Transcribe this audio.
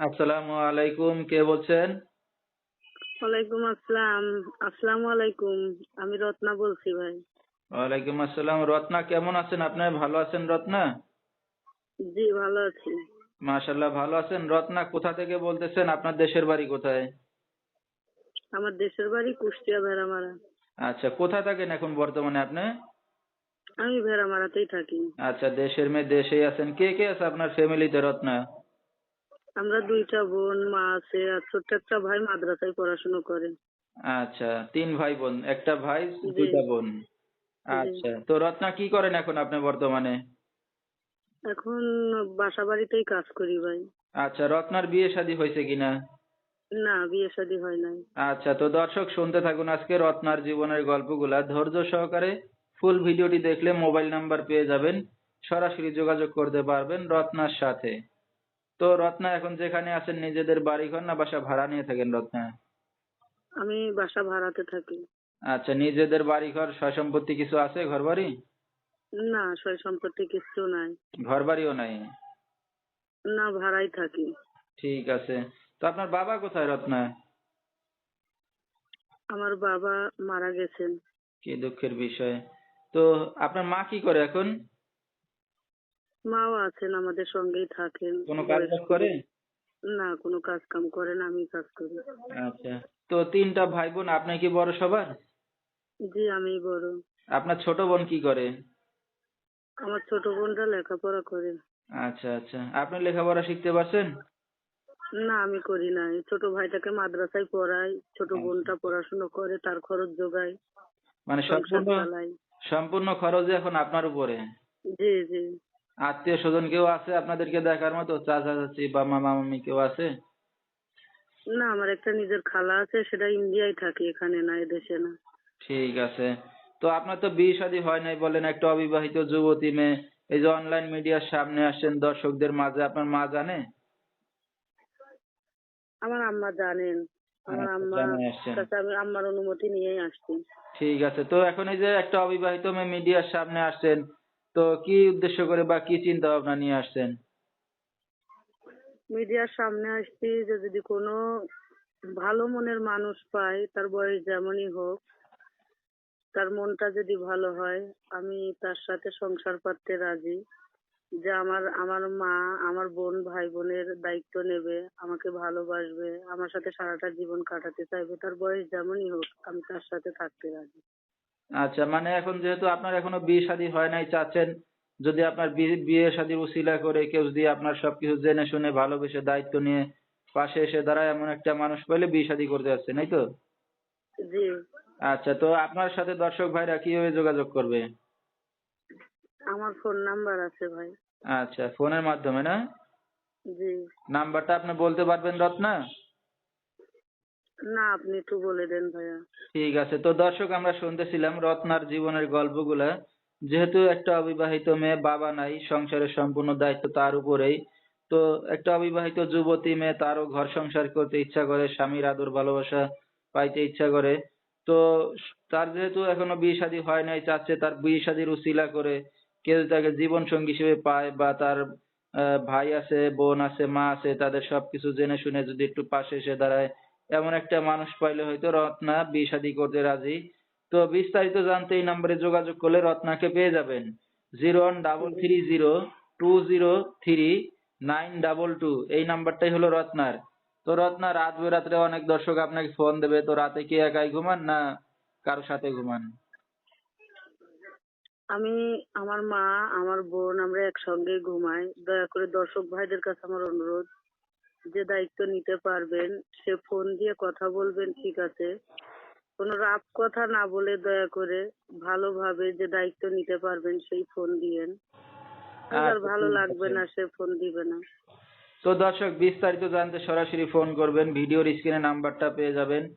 আসসালামু আলাইকুম কে বলছেন? ওয়ালাইকুম আসসালাম। আসসালামু আলাইকুম। আমি রত্না বলছি ভাই। ওয়ালাইকুম আসসালাম। রত্না কেমন আছেন? আপনি ভালো আছেন রত্না? জি ভালো আছি। মাশাল্লাহ ভালো আছেন। রত্না কোথা থেকে বলতেছেন? আপনার দেশের বাড়ি কোথায়? আমার দেশের বাড়ি কুষ্টিয়া ভেড়ামারা। আচ্ছা কোথা থাকেন এখন বর্তমানে আপনি? আমি ভেড়ামারাতেই থাকি। আচ্ছা দেশের মেয়ে দেশেই আছেন। কে কে আছে আপনার ফ্যামিলিতে রত্না? আমরা দুইটা বোন মা আছে আর ছোট্ট একটা ভাই মাদ্রাসায় পড়াশোনা করে। আচ্ছা তিন ভাই বোন একটা ভাই দুইটা বোন। আচ্ছা তো রত্না কি করেন এখন আপনি বর্তমানে? এখন বাসা বাড়িতেই কাজ করি ভাই। আচ্ছা রত্নার বিয়ে শাদী হয়েছে কিনা? না বিয়ে শাদী হয় নাই। আচ্ছা তো দর্শক শুনতে থাকুন আজকে রত্নার জীবনের গল্পগুলা। ধৈর্য সহকারে ফুল ভিডিওটি দেখলে মোবাইল নাম্বার পেয়ে যাবেন। সরাসরি যোগাযোগ করতে পারবেন রত্নার সাথে। তো রত্না এখন যেখানে আছেন নিজেদের বাড়ি ঘর না বাসা ভাড়া নিয়ে থাকেন রত্না? আমি বাসা ভাড়াতে থাকি। আচ্ছা নিজেদের বাড়ি ঘর সয় সম্পত্তি কিছু আছে ঘর বাড়ি না সয় সম্পত্তি কিছু নাই। ঘর বাড়িও নাই? না ভাড়াই থাকি। ঠিক আছে। তো আপনার বাবা কোথায় রত্না? আমার বাবা মারা গেছেন। কি দুঃখের বিষয়। তো আপনার মা কি করে এখন? মাও আছেন আমাদের সঙ্গেই থাকেন। কোনো কাজ বাজ করে? না কোনো কাজ কাম করে না আমি কাজ করি। আচ্ছা। তো তিনটা ভাই বোন আপনি কি বড় সবার? জি আমি বড়। আপনার ছোট বোন কি করে? আমার ছোট বোনরা লেখাপড়া করে। আচ্ছা আচ্ছা। আপনি লেখাপড়া শিখতে পারছেন? না আমি করি না। এই ছোট ভাইটাকে মাদ্রাসায় পড়াই ছোট বোনটা পড়াশোনা করে তার খরচ যোগায় মানে সংসার সম্পূর্ণ সম্পূর্ণ খরচ এখন আপনার উপরে? জি জি। আত্মীয় স্বজন কেউ আছে আপনাদেরকে দেখার মতো? চাচা চাচি বা মামা মামি কেউ আছে? না আমার একটা নিজের খালা আছে সেটা ইন্ডিয়ায় থাকে এখানে না এদেশে না। ঠিক আছে। তো আপনার তো বিয়ে শাদী হয় নাই বলেন একটা অবিবাহিত যুবতী মেয়ে। এই যে অনলাইন মিডিয়ার সামনে আসছেন দর্শকদের মাঝে আপনার মা জানে? আমার আম্মা জানেন। আমার আচ্ছা, আম্মা। কাছে আমি আম্মার অনুমতি নিয়েই আসছি। ঠিক আছে। তো এখন এই যে একটা অবিবাহিত মেয়ে মিডিয়ার সামনে আসছেন তো কি উদ্দেশ্য করে বা কি চিন্তা ভাবনা নিয়ে আসছেন? মিডিয়ার সামনে আসছি যে যদি কোনো ভালো মনের মানুষ পাই তার বয়স যেমনই হোক, তার মনটা যদি ভালো হয়, আমি তার সাথে সংসার করতে রাজি। যে আমার আমার মা, আমার বোন, ভাই বোনের দায়িত্ব নেবে, আমাকে ভালোবাসবে, আমার সাথে সারাটা জীবন কাটাতে চাইবে, তার বয়স যেমনই হোক, আমি তার সাথে থাকতে রাজি। আচ্ছা মানে এখন যেহেতু আপনার এখনও বিয়ে শাদী হয় নাই চাচ্ছেন যদি আপনার বিয়ে- বিয়ে শাদীর উসিলা করে কেউ যদি আপনার সবকিছু জেনে শুনে ভালোবেসে দায়িত্ব নিয়ে পাশে এসে দাঁড়ায় এমন একটা মানুষ পেলে বিয়ে শাদী করতে যাচ্ছে তাই তো? জি। আচ্ছা তো আপনার সাথে দর্শক ভাইরা কীভাবে যোগাযোগ করবে? আমার ফোন নাম্বার আছে ভাই। আচ্ছা ফোনের মাধ্যমে না? জি। নাম্বারটা আপনি বলতে পারবেন রত্না? না, আপনি একটু বলে দেন ভাইয়া। ঠিক আছে। তো দর্শক, আমরা শুনতেছিলাম রত্নার জীবনের গল্পগুলা। যেহেতু একটা অবিবাহিত মেয়ে, বাবা নাই, সংসারের সম্পূর্ণ দায়িত্ব তার উপরেই। তো একটা অবিবাহিত যুবতী মেয়ে, তারও ঘর সংসার করতে ইচ্ছা করে, স্বামীর আদর, ভালোবাসা পাইতে ইচ্ছা করে। তো তার যেহেতু এখনও বিয়ে শাদী হয় নাই, চাচ্ছে তার বিয়ে শাদীর উসিলা করে কেউ তাকে জীবন সঙ্গী হিসেবে পায় বা তার ভাই আছে, বোন আছে, মা আছে, তাদের সবকিছু জেনে শুনে যদি একটু পাশে এসে দাঁড়ায় এমন একটা মানুষ পাইলে হয়তো রত্না বিয়ে শাদী করতে রাজি। তো বিস্তারিত জানতে এই নম্বরে যোগাযোগ করলে রত্নাকে পেয়ে যাবেন। Zero one double three zero two zero three nine double two. এই নাম্বারটাই হলো রত্নার। তো রত্না, রাত বেরাত্রে অনেক দর্শক আপনাকে ফোন দেবে, তো রাতে কি একাই ঘুমান না কারোর সাথে ঘুমান? আমি, আমার মা, আমার বোন, আমরা একসঙ্গে ঘুমাই। দয়া করে দর্শক ভাইদের কাছে আমার অনুরোধ। যে দায়িত্ব নিতে পারবেন সে ফোন দিয়ে কথা বলবেন ঠিক আছে। কোনো রাফ কথা না বলে দয়া করে ভালোভাবে যে দায়িত্ব নিতে পারবেন সেই ফোন দিয়েন। আচ্ছা, ভালো লাগবে না সে ফোন দিবে না। তো দর্শক বিস্তারিত জানতে সরাসরি ফোন করবেন। ভিডিওর স্ক্রিনে নাম্বারটা পেয়ে যাবেন।